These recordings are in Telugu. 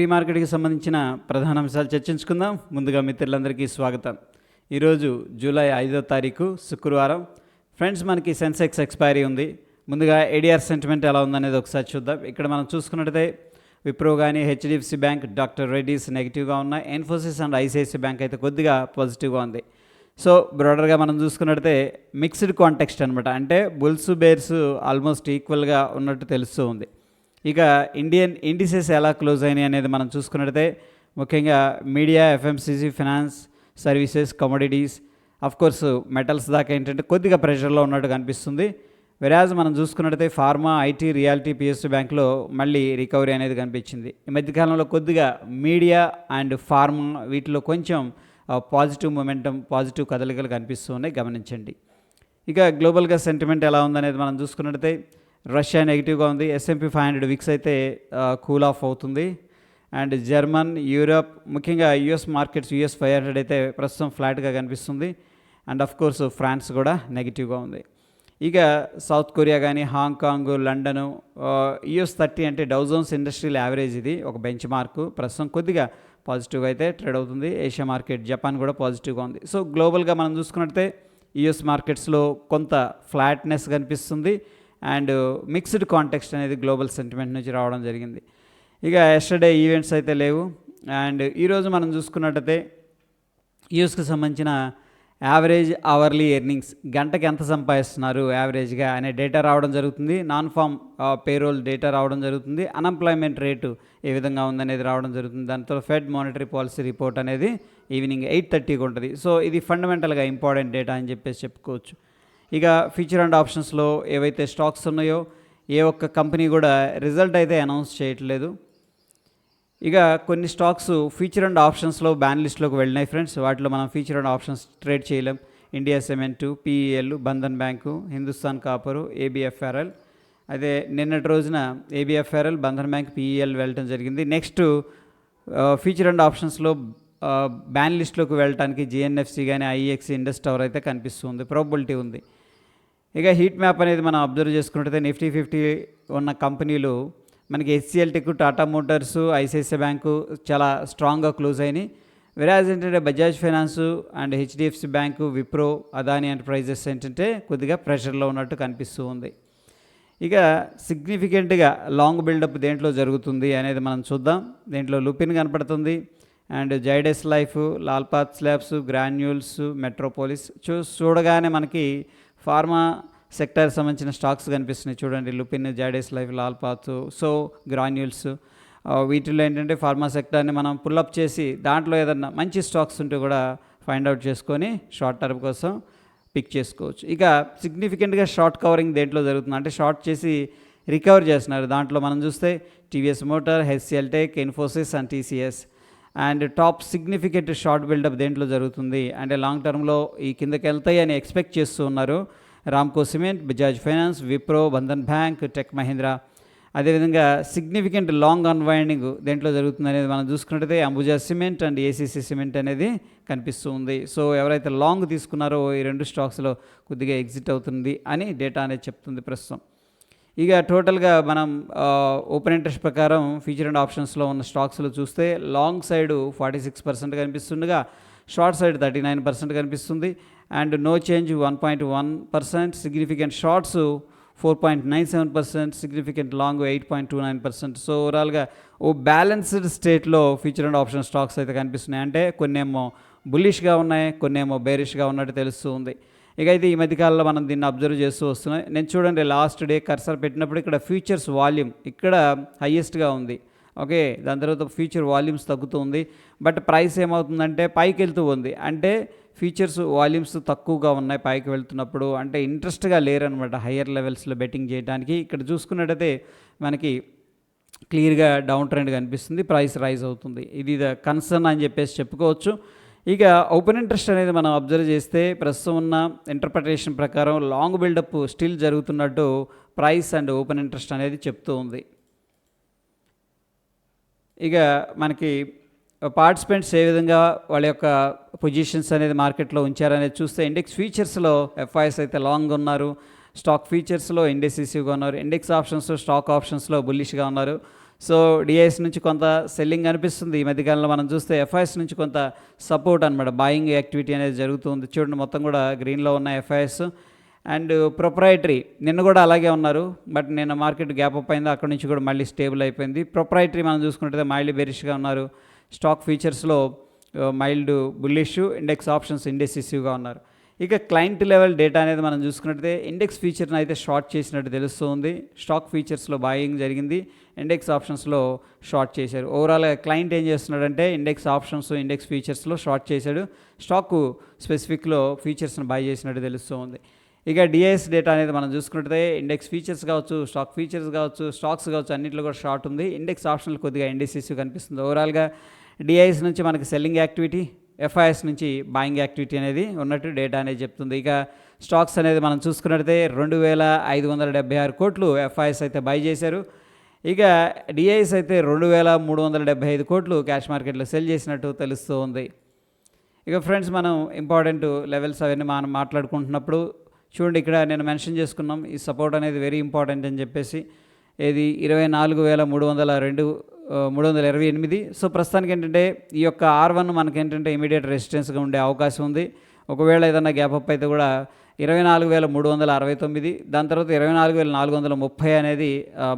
ప్రీ మార్కెట్కి సంబంధించిన ప్రధాన అంశాలు చర్చించుకుందాం. ముందుగా మిత్రులందరికీ స్వాగతం. ఈరోజు జూలై ఐదో తారీఖు శుక్రవారం. ఫ్రెండ్స్ మనకి సెన్సెక్స్ ఎక్స్పైరీ ఉంది. ముందుగా ఏడిఆర్ సెంటిమెంట్ ఎలా ఉందనేది ఒకసారి చూద్దాం. ఇక్కడ మనం చూసుకున్నట్టయితే విప్రో కానీ హెచ్డిఎఫ్సి బ్యాంక్ డాక్టర్ రెడ్డీస్ నెగిటివ్గా ఉన్నాయి. ఇన్ఫోసిస్ అండ్ ఐసిఐసి బ్యాంక్ అయితే కొద్దిగా పాజిటివ్గా ఉంది. సో బ్రాడర్గా మనం చూసుకున్నట్టయితే మిక్స్డ్ కాంటెక్స్ట్ అనమాట అంటే బుల్స్ బేర్స్ ఆల్మోస్ట్ ఈక్వల్గా ఉన్నట్టు తెలుస్తూ ఉంది. ఇక ఇండియన్ ఇండిసెస్ ఎలా క్లోజ్ అయినాయి అనేది మనం చూసుకున్నట్టయితే ముఖ్యంగా media FMCG finance services commodities course metals దాకా ఏంటంటే కొద్దిగా ప్రెషర్లో ఉన్నట్టు కనిపిస్తుంది. వెరాజ్ మనం చూసుకున్నట్టయితే ఫార్మా ఐటీ రియాలిటీ పిఎస్సి బ్యాంక్లో మళ్ళీ రికవరీ అనేది కనిపించింది. ఈ మధ్యకాలంలో కొద్దిగా మీడియా అండ్ ఫార్మా వీటిలో కొంచెం పాజిటివ్ మొమెంటం పాజిటివ్ కదలికలు కనిపిస్తూ ఉన్నాయి. గమనించండి. ఇక గ్లోబల్గా సెంటిమెంట్ ఎలా ఉందనేది మనం చూసుకున్నట్టయితే రష్యా నెగిటివ్గా ఉంది. S M P five hundred VIX అయితే కూల్ ఆఫ్ అవుతుంది. అండ్ జర్మన్ యూరప్ ముఖ్యంగా US markets US five hundred అయితే ప్రస్తుతం ఫ్లాట్గా కనిపిస్తుంది. అండ్ ఆఫ్ కోర్స్ ఫ్రాన్స్ కూడా నెగిటివ్గా ఉంది. ఇక సౌత్ కొరియా కానీ Hong Kong London US thirty అంటే డౌజోన్స్ ఇండస్ట్రియల్ యావరేజ్ ఇది. ఒక బెంచ్ మార్క్. ప్రస్తుతం కొద్దిగా పాజిటివ్గా అయితే ట్రేడ్ అవుతుంది. ఏషియా మార్కెట్ జపాన్ కూడా పాజిటివ్గా ఉంది. సో గ్లోబల్గా మనం చూసుకున్నట్టయితే యుఎస్ మార్కెట్స్లో కొంత ఫ్లాట్నెస్ కనిపిస్తుంది. అండ్ మిక్స్డ్ కాంటెక్స్ట్ అనేది గ్లోబల్ సెంటిమెంట్ నుంచి రావడం జరిగింది. ఇక ఎస్టర్డే ఈవెంట్స్ అయితే లేవు. అండ్ ఈరోజు మనం చూసుకున్నట్టయితే యూఎస్కి సంబంధించిన యావరేజ్ అవర్లీ ఎర్నింగ్స్ గంటకి ఎంత సంపాదిస్తున్నారు యావరేజ్గా అనే డేటా రావడం జరుగుతుంది. నాన్ ఫామ్ పేరోల్ డేటా రావడం జరుగుతుంది. అన్ఎంప్లాయ్మెంట్ రేటు ఏ విధంగా ఉందనేది రావడం జరుగుతుంది. దాంతో ఫెడ్ మానిటరీ పాలసీ రిపోర్ట్ అనేది ఈవినింగ్ ఎయిట్ థర్టీకి ఉంటుంది. సో ఇది ఫండమెంటల్గా ఇంపార్టెంట్ డేటా అని చెప్పేసి చెప్పుకోవచ్చు. ఇక ఫ్యూచర్ అండ్ ఆప్షన్స్లో ఏవైతే స్టాక్స్ ఉన్నాయో ఏ ఒక్క కంపెనీ కూడా రిజల్ట్ అయితే అనౌన్స్ చేయట్లేదు. ఇక కొన్ని స్టాక్స్ ఫ్యూచర్ అండ్ ఆప్షన్స్లో బ్యాన్ లిస్ట్లోకి వెళ్ళినాయి ఫ్రెండ్స్. వాటిలో మనం ఫ్యూచర్ అండ్ ఆప్షన్స్ ట్రేడ్ చేయలేం. India cement PEL Bandhan bank Hindustan copper ABFRL. అదే నిన్నటి రోజున ABFRL Bandhan bank P E L వెళ్ళటం జరిగింది. నెక్స్ట్ ఫ్యూచర్ అండ్ ఆప్షన్స్లో బ్యాన్ లిస్ట్లోకి వెళ్ళడానికి జిఎన్ఎఫ్సి కానీ ఐఎక్సి ఇండస్ టవర్ అయితే కనిపిస్తుంది ప్రాబిలిటీ ఉంది. ఇక హీట్ మ్యాప్ అనేది మనం అబ్జర్వ్ చేసుకుంటే నిఫ్టీ ఫిఫ్టీ ఉన్న కంపెనీలు మనకి H C L Tech Tata Motors I C I C I Bank చాలా స్ట్రాంగ్గా క్లోజ్ అయినాయి. వెరాజ్ ఏంటంటే Bajaj Finance and H D F C Bank Wipro Adani Enterprises ఏంటంటే కొద్దిగా ప్రెషర్లో ఉన్నట్టు కనిపిస్తూ ఉంది. ఇక సిగ్నిఫికెంట్గా లాంగ్ బిల్డప్ దేంట్లో జరుగుతుంది అనేది మనం చూద్దాం. దేంట్లో లుపిన్ కనపడుతుంది. And Zydus Life Lal Path labs granules Metropolis చూ చూడగానే మనకి ఫార్మా సెక్టర్ సంబంధించిన స్టాక్స్ కనిపిస్తున్నాయి చూడండి Lupin Zydus Life Lal Path so granules. వీటిలో ఏంటంటే ఫార్మా సెక్టర్ని మనం పుల్అప్ చేసి దాంట్లో ఏదన్నా మంచి స్టాక్స్ ఉంటే కూడా ఫైండ్ అవుట్ చేసుకొని షార్ట్ టర్మ్ కోసం పిక్ చేసుకోవచ్చు. ఇక సిగ్నిఫికెంట్గా షార్ట్ కవరింగ్ దేంట్లో జరుగుతుంది? అంటే షార్ట్ చేసి రికవర్ చేస్తున్నారు. దాంట్లో మనం చూస్తే T V S Motor H C L Tech Infosys and T C S. And top significant short buildup దేంట్లో జరుగుతుంది? అండ్ లాంగ్ టర్మ్లో ఈ కిందకి వెళ్తాయి అని ఎక్స్పెక్ట్ చేస్తూ ఉన్నారు. Ramco cement Bajaj Finance Wipro Bandhan Bank Tech Mahindra. అదేవిధంగా సిగ్నిఫికెంట్ లాంగ్ అన్వైండింగ్ దేంట్లో జరుగుతుంది అనేది మనం చూసుకున్నట్టయితే Ambuja cement and A C C cement అనేది కనిపిస్తూ ఉంది. సో ఎవరైతే లాంగ్ తీసుకున్నారో ఈ రెండు స్టాక్స్లో కొద్దిగా ఎగ్జిట్ అవుతుంది అని డేటా అనేది చెప్తుంది ప్రస్తుతం. ఇక టోటల్గా మనం ఓపెన్ ఇంట్రెస్ట్ ప్రకారం ఫ్యూచర్ అండ్ ఆప్షన్స్లో ఉన్న స్టాక్స్లో చూస్తే long side forty six percent కనిపిస్తుండగా short side thirty nine percent కనిపిస్తుంది. And no change one point one percent significant shorts four point nine seven percent significant long eight point two nine percent. So ఓవరాల్గా ఓ బ్యాలెన్స్డ్ స్టేట్లో ఫ్యూచర్ అండ్ ఆప్షన్ స్టాక్స్ అయితే కనిపిస్తున్నాయి. అంటే కొన్నేమో బుల్లిష్గా ఉన్నాయి కొన్నేమో బేరిష్గా ఉన్నట్టు తెలుస్తూ ఉంది ఇక అయితే ఈ మధ్యకాలంలో మనం దీన్ని అబ్జర్వ్ చేస్తూ వస్తున్నాయి నేను చూడండి లాస్ట్ డే కర్సర్ పెట్టినప్పుడు ఇక్కడ ఫ్యూచర్స్ వాల్యూమ్ ఇక్కడ హయ్యెస్ట్గా ఉంది. ఓకే దాని తర్వాత ఫ్యూచర్ వాల్యూమ్స్ తగ్గుతూ ఉంది బట్ ప్రైస్ ఏమవుతుందంటే పైకి వెళ్తూ ఉంది. అంటే ఫీచర్స్ వాల్యూమ్స్ తక్కువగా ఉన్నాయి పైకి వెళ్తున్నప్పుడు. అంటే ఇంట్రెస్ట్గా లేరనమాట హయ్యర్ లెవెల్స్లో బెట్టింగ్ చేయడానికి ఇక్కడ చూసుకున్నట్టయితే మనకి క్లియర్గా డౌన్ ట్రెండ్ కనిపిస్తుంది. ప్రైస్ రైజ్ అవుతుంది. ఇది ద కన్సర్న్ అని చెప్పేసి చెప్పుకోవచ్చు. ఇక ఓపెన్ ఇంట్రెస్ట్ అనేది మనం అబ్జర్వ్ చేస్తే ప్రస్తుతం ఉన్న ఇంటర్ప్రిటేషన్ ప్రకారం లాంగ్ బిల్డప్ స్టిల్ జరుగుతున్నట్టు ప్రైస్ అండ్ ఓపెన్ ఇంట్రెస్ట్ అనేది చెప్తూ ఉంది. ఇక మనకి పార్టిసిపెంట్స్ ఏ విధంగా వాళ్ళ యొక్క పొజిషన్స్ అనేది మార్కెట్లో ఉంచారనేది చూస్తే ఇండెక్స్ ఫీచర్స్లో ఎఫ్ఐఎస్ అయితే లాంగ్ ఉన్నారు. స్టాక్ ఫీచర్స్లో ఇండెసిసివ్గా ఉన్నారు. ఇండెక్స్ ఆప్షన్స్ స్టాక్ ఆప్షన్స్లో బుల్లిష్గా ఉన్నారు. సో డిఐఎస్ నుంచి కొంత సెల్లింగ్ అనిపిస్తుంది. ఈ మధ్యకాలంలో మనం చూస్తే ఎఫ్ఐఎస్ నుంచి కొంత సపోర్ట్ అనమాట బాయింగ్ యాక్టివిటీ అనేది జరుగుతుంది. చూడండి మొత్తం కూడా గ్రీన్లో ఉన్న ఎఫ్ఐఎస్. అండ్ ప్రొప్రైటరీ నిన్న కూడా అలాగే ఉన్నారు. బట్ నిన్న మార్కెట్ గ్యాప్ అప్ అయింది. అక్కడ నుంచి కూడా మళ్ళీ స్టేబుల్ అయిపోయింది. ప్రొప్రైటరీ మనం చూసుకుంటే మైల్డ్ బెరిష్గా ఉన్నారు. స్టాక్ ఫీచర్స్లో మైల్డ్ బుల్లిష్ ఇండెక్స్ ఆప్షన్స్ ఇండెసిసివ్గా ఉన్నారు. ఇక క్లయింట్ లెవెల్ డేటా అనేది మనం చూసుకున్నట్టయితే ఇండెక్స్ ఫీచర్ని అయితే షార్ట్ చేసినట్టు తెలుస్తుంది. స్టాక్ ఫీచర్స్లో బాయింగ్ జరిగింది. ఇండెక్స్ ఆప్షన్స్లో షార్ట్ చేశారు. ఓవరాల్గా క్లయింట్ ఏం చేస్తున్నాడంటే ఇండెక్స్ ఆప్షన్స్ ఇండెక్స్ ఫీచర్స్లో షార్ట్ చేశాడు. స్టాక్ స్పెసిఫిక్లో ఫీచర్స్ని బై చేసినట్టు తెలుస్తుంది. ఇక డిఐఎస్ డేటా అనేది మనం చూసుకున్నట్టయితే ఇండెక్స్ ఫీచర్స్ కావచ్చు స్టాక్ ఫీచర్స్ కావచ్చు స్టాక్స్ కావచ్చు అన్నింటిలో కూడా షార్ట్ ఉంది. ఇండెక్స్ ఆప్షన్లు కొద్దిగా ఇండెసిసివ్ కనిపిస్తుంది. ఓవరాల్గా డిఐఎస్ నుంచి మనకి సెల్లింగ్ యాక్టివిటీ ఎఫ్ఐఎస్ నుంచి బాయింగ్ యాక్టివిటీ అనేది ఉన్నట్టు డేటా అనేది చెప్తుంది. ఇక స్టాక్స్ అనేది మనం చూసుకున్నట్టయితే రెండు వేల ఐదు వందల డెబ్బై ఆరు కోట్లు ఎఫ్ఐఎస్ అయితే బై చేశారు. ఇక డిఐఎస్ అయితే రెండు వేల మూడు వందల డెబ్బై ఐదు కోట్లు క్యాష్ మార్కెట్లో సెల్ చేసినట్టు తెలుస్తూ ఉంది. ఇక ఫ్రెండ్స్ మనం ఇంపార్టెంట్ లెవెల్స్ అవన్నీ మనం మాట్లాడుకుంటున్నప్పుడు చూడండి ఇక్కడ నేను మెన్షన్ చేసుకున్నాం. ఈ సపోర్ట్ అనేది వెరీ ఇంపార్టెంట్ అని చెప్పేసి ఇది ఇరవై నాలుగు వేల మూడు వందల రెండు మూడు వందల ఇరవై ఎనిమిది. సో ప్రస్తుతానికి ఏంటంటే ఈ యొక్క ఆర్ వన్ మనకి ఏంటంటే ఇమీడియట్ రెసిస్టెన్స్గా ఉండే అవకాశం ఉంది. ఒకవేళ ఏదైనా గ్యాప్ అప్ అయితే కూడా ఇరవై నాలుగు వేల మూడు వందల అరవై తొమ్మిది దాని తర్వాత ఇరవై నాలుగు వేల నాలుగు వందల ముప్పై అనేది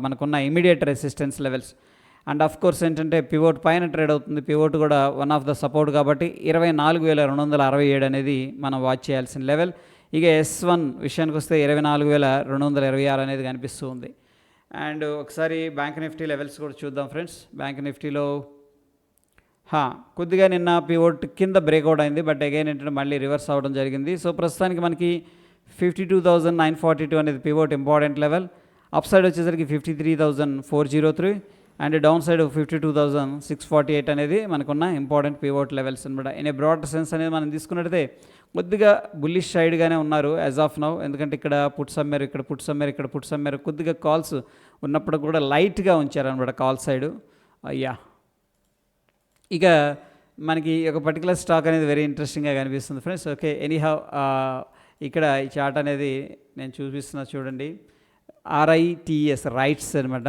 మనకున్న immediate resistance levels and of course ఏంటంటే పివోట్ పైన ట్రేడ్ అవుతుంది. పివోట్ కూడా వన్ ఆఫ్ ద సపోర్ట్ కాబట్టి ఇరవై నాలుగు వేల రెండు వందల అరవై ఏడు అనేది మనం వాచ్ చేయాల్సిన లెవెల్ ఇక ఎస్ వన్ విషయానికి వస్తే ఇరవై నాలుగు వేల రెండు వందల ఇరవై ఆరు అనేది కనిపిస్తూ ఉంది. అండ్ ఒకసారి బ్యాంక్ నిఫ్టీ లెవెల్స్ కూడా చూద్దాం ఫ్రెండ్స్. బ్యాంక్ నిఫ్టీలో హా, కొద్దిగా నిన్న పివోట్ కింద బ్రేక్అవుట్ అయింది బట్ అగైన్ ఏంటంటే మళ్ళీ రివర్స్ అవ్వడం జరిగింది. సో ప్రస్తుతానికి మనకి fifty two thousand nine forty two అనేది pivot important level up side వచ్చేసరికి fifty three thousand four zero three and down side fifty two thousand six forty eight అనేది మనకున్న ఇంపార్టెంట్ పివోట్ లెవెల్స్ అనమాట ఇన్ ఏ బ్రాడ్ సెన్స్ అనేది మనం తీసుకున్నట్టయితే కొద్దిగా బుల్లిష్ సైడ్గానే ఉన్నారు యాజ్ ఆఫ్ నౌ ఎందుకంటే ఇక్కడ పుట్ అమ్మారు ఇక్కడ పుట్ అమ్మారు ఇక్కడ పుట్ అమ్మారు కొద్దిగా కాల్స్ ఉన్నప్పుడు కూడా లైట్గా ఉంచారనమాట కాల్ సైడ్ అయ్యా ఇక మనకి ఒక పర్టికులర్ స్టాక్ అనేది వెరీ ఇంట్రెస్టింగ్గా కనిపిస్తుంది ఫ్రెండ్స్ ఓకే ఎనీహౌ ఇక్కడ ఈ చార్ట్ అనేది నేను చూపిస్తున్నా చూడండి. R I T S REITs అనమాట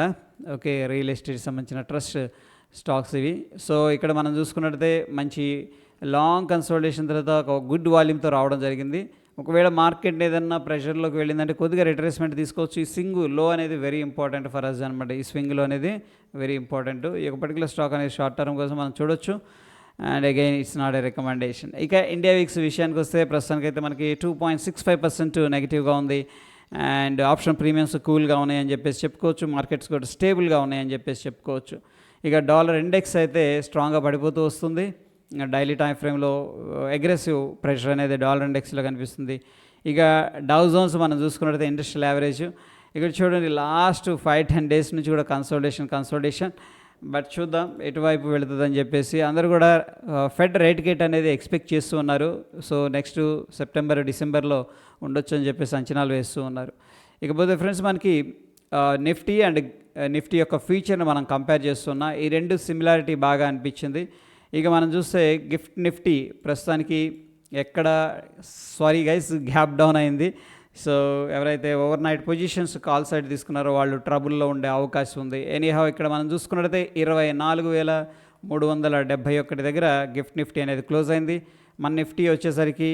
ఓకే రియల్ ఎస్టేట్ సంబంధించిన ట్రస్ట్ స్టాక్స్ ఇవి. సో ఇక్కడ మనం చూసుకున్నట్టయితే మంచి లాంగ్ కన్సల్టేషన్ తర్వాత ఒక గుడ్ వాల్యూమ్తో రావడం జరిగింది. ఒకవేళ మార్కెట్ ఏదన్నా ప్రెషర్లోకి వెళ్ళిందంటే కొద్దిగా రిట్రేస్మెంట్ తీసుకోవచ్చు. ఈ స్వింగ్లో అనేది వెరీ ఇంపార్టెంట్ ఫర్ అస్ అనమాట ఈ స్వింగ్లో అనేది వెరీ ఇంపార్టెంట్ ఈ ఒక పర్టికులర్ స్టాక్ అనేది షార్ట్ టర్మ్ కోసం మనం చూడొచ్చు. And again it's not a recommendation ఇక ఇండియా వీక్స్ విషయానికి వస్తే ప్రస్తుతానికి అయితే మనకి two point six five percent నెగిటివ్గా ఉంది. అండ్ ఆప్షన్ ప్రీమియమ్స్ కూల్గా ఉన్నాయని చెప్పేసి చెప్పుకోవచ్చు. మార్కెట్స్ కూడా స్టేబుల్గా ఉన్నాయని చెప్పేసి చెప్పుకోవచ్చు. ఇక డాలర్ ఇండెక్స్ అయితే స్ట్రాంగ్గా పడిపోతూ వస్తుంది. డైలీ టైం ఫ్రేమ్లో అగ్రెసివ్ ప్రెషర్ అనేది డాలర్ ఇండెక్స్లో కనిపిస్తుంది. ఇక డౌ జోన్స్ మనం చూసుకున్నట్లయితే ఇండస్ట్రియల్ యావరేజ్. ఇక్కడ చూడండి లాస్ట్ ఫైవ్ టెన్ డేస్ నుంచి కూడా కన్సల్టేషన్ కన్సల్టేషన్ బట్ చూద్దాం ఎటువైపు వెళుతుందని చెప్పేసి. అందరూ కూడా ఫెడ్ రేట్ గేట్ అనేది ఎక్స్పెక్ట్ చేస్తూ ఉన్నారు. సో నెక్స్ట్ సెప్టెంబర్ డిసెంబర్లో ఉండొచ్చు అని చెప్పేసి అంచనాలు వేస్తూ ఉన్నారు. ఇకపోతే ఫ్రెండ్స్ మనకి నిఫ్టీ అండ్ నిఫ్టీ యొక్క ఫీచర్ని మనం కంపేర్ చేస్తున్నా ఈ రెండు సిమిలారిటీ బాగా అనిపించింది. ఇక మనం చూస్తే గిఫ్ట్ నిఫ్టీ ప్రస్తుతానికి ఎక్కడ సారీ గైస్ గ్యాప్ డౌన్ అయింది. సో ఎవరైతే overnight positions call side తీసుకున్నారో వాళ్ళు ట్రబుల్లో ఉండే అవకాశం ఉంది. ఎనీహౌ ఇక్కడ మనం చూసుకున్నట్టయితే ఇరవై నాలుగు వేల మూడు వందల డెబ్భై ఒకటి దగ్గర గిఫ్ట్ నిఫ్టీ అనేది క్లోజ్ అయింది. మన నిఫ్టీ వచ్చేసరికి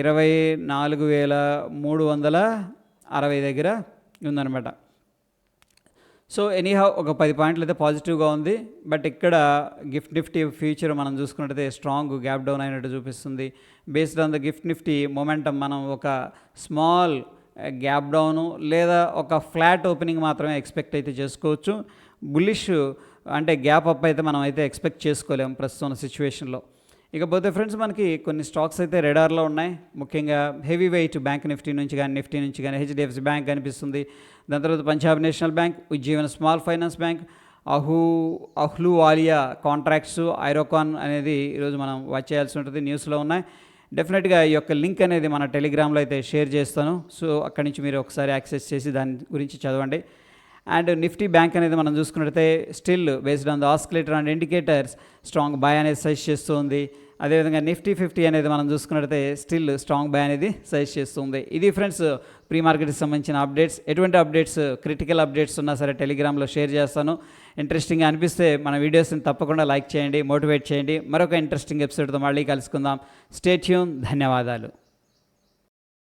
ఇరవై నాలుగు వేల మూడు వందల అరవై దగ్గర ఉందన్నమాట. సో ఎనీహౌ ఒక పది పాయింట్లు అయితే పాజిటివ్గా ఉంది. బట్ ఇక్కడ గిఫ్ట్ నిఫ్టీ ఫ్యూచర్ మనం చూసుకున్నట్టయితే స్ట్రాంగ్ గ్యాప్ డౌన్ అయినట్టు చూపిస్తుంది. Based on the Gift Nifty momentum మనం ఒక స్మాల్ గ్యాప్ డౌను లేదా ఒక ఫ్లాట్ ఓపెనింగ్ మాత్రమే ఎక్స్పెక్ట్ అయితే చేసుకోవచ్చు. బుల్లిష్ అంటే గ్యాప్ అప్ అయితే మనం అయితే ఎక్స్పెక్ట్ చేసుకోలేము ప్రస్తుతం సిచ్యువేషన్లో. ఇకపోతే ఫ్రెండ్స్ మనకి కొన్ని స్టాక్స్ అయితే రెడార్లో ఉన్నాయి. ముఖ్యంగా హెవీ వెయిట్ బ్యాంక్ నిఫ్టీ నుంచి కానీ నిఫ్టీ నుంచి కానీ హెచ్డిఎఫ్సి బ్యాంక్ కనిపిస్తుంది. దాని తర్వాత Punjab national bank Ujjivan small finance bank అహు Ahlu Alia contracts ఐరోకాన్ అనేది ఈరోజు మనం వాచ్ చేయాల్సి ఉంటుంది న్యూస్లో ఉన్నాయి. డెఫినెట్గా ఈ యొక్క లింక్ అనేది మన టెలిగ్రామ్లో అయితే షేర్ చేస్తాను. సో అక్కడి నుంచి మీరు ఒకసారి యాక్సెస్ చేసి దాని గురించి చదవండి. అండ్ నిఫ్టీ బ్యాంక్ అనేది మనం చూసుకున్నట్టయితే still based on the oscillator and indicators strong buy అనేది సజెస్ట్ చేస్తుంది. అదేవిధంగా నిఫ్టీ ఫిఫ్టీ అనేది మనం చూసుకున్నట్టయితే స్టిల్ స్ట్రాంగ్ బై అనేది సజెస్ట్ చేస్తుంది. ఇది ఫ్రెండ్స్ ప్రీ మార్కెట్కి సంబంధించిన అప్డేట్స్. ఎటువంటి అప్డేట్స్ క్రిటికల్ అప్డేట్స్ ఉన్నా సరే టెలిగ్రామ్లో షేర్ చేస్తాను. ఇంట్రెస్టింగ్ అనిపిస్తే మన వీడియోస్ని తప్పకుండా లైక్ చేయండి మోటివేట్ చేయండి. మరొక ఇంట్రెస్టింగ్ ఎపిసోడ్తో మళ్ళీ కలుసుకుందాం. స్టేట్యూన్ ధన్యవాదాలు.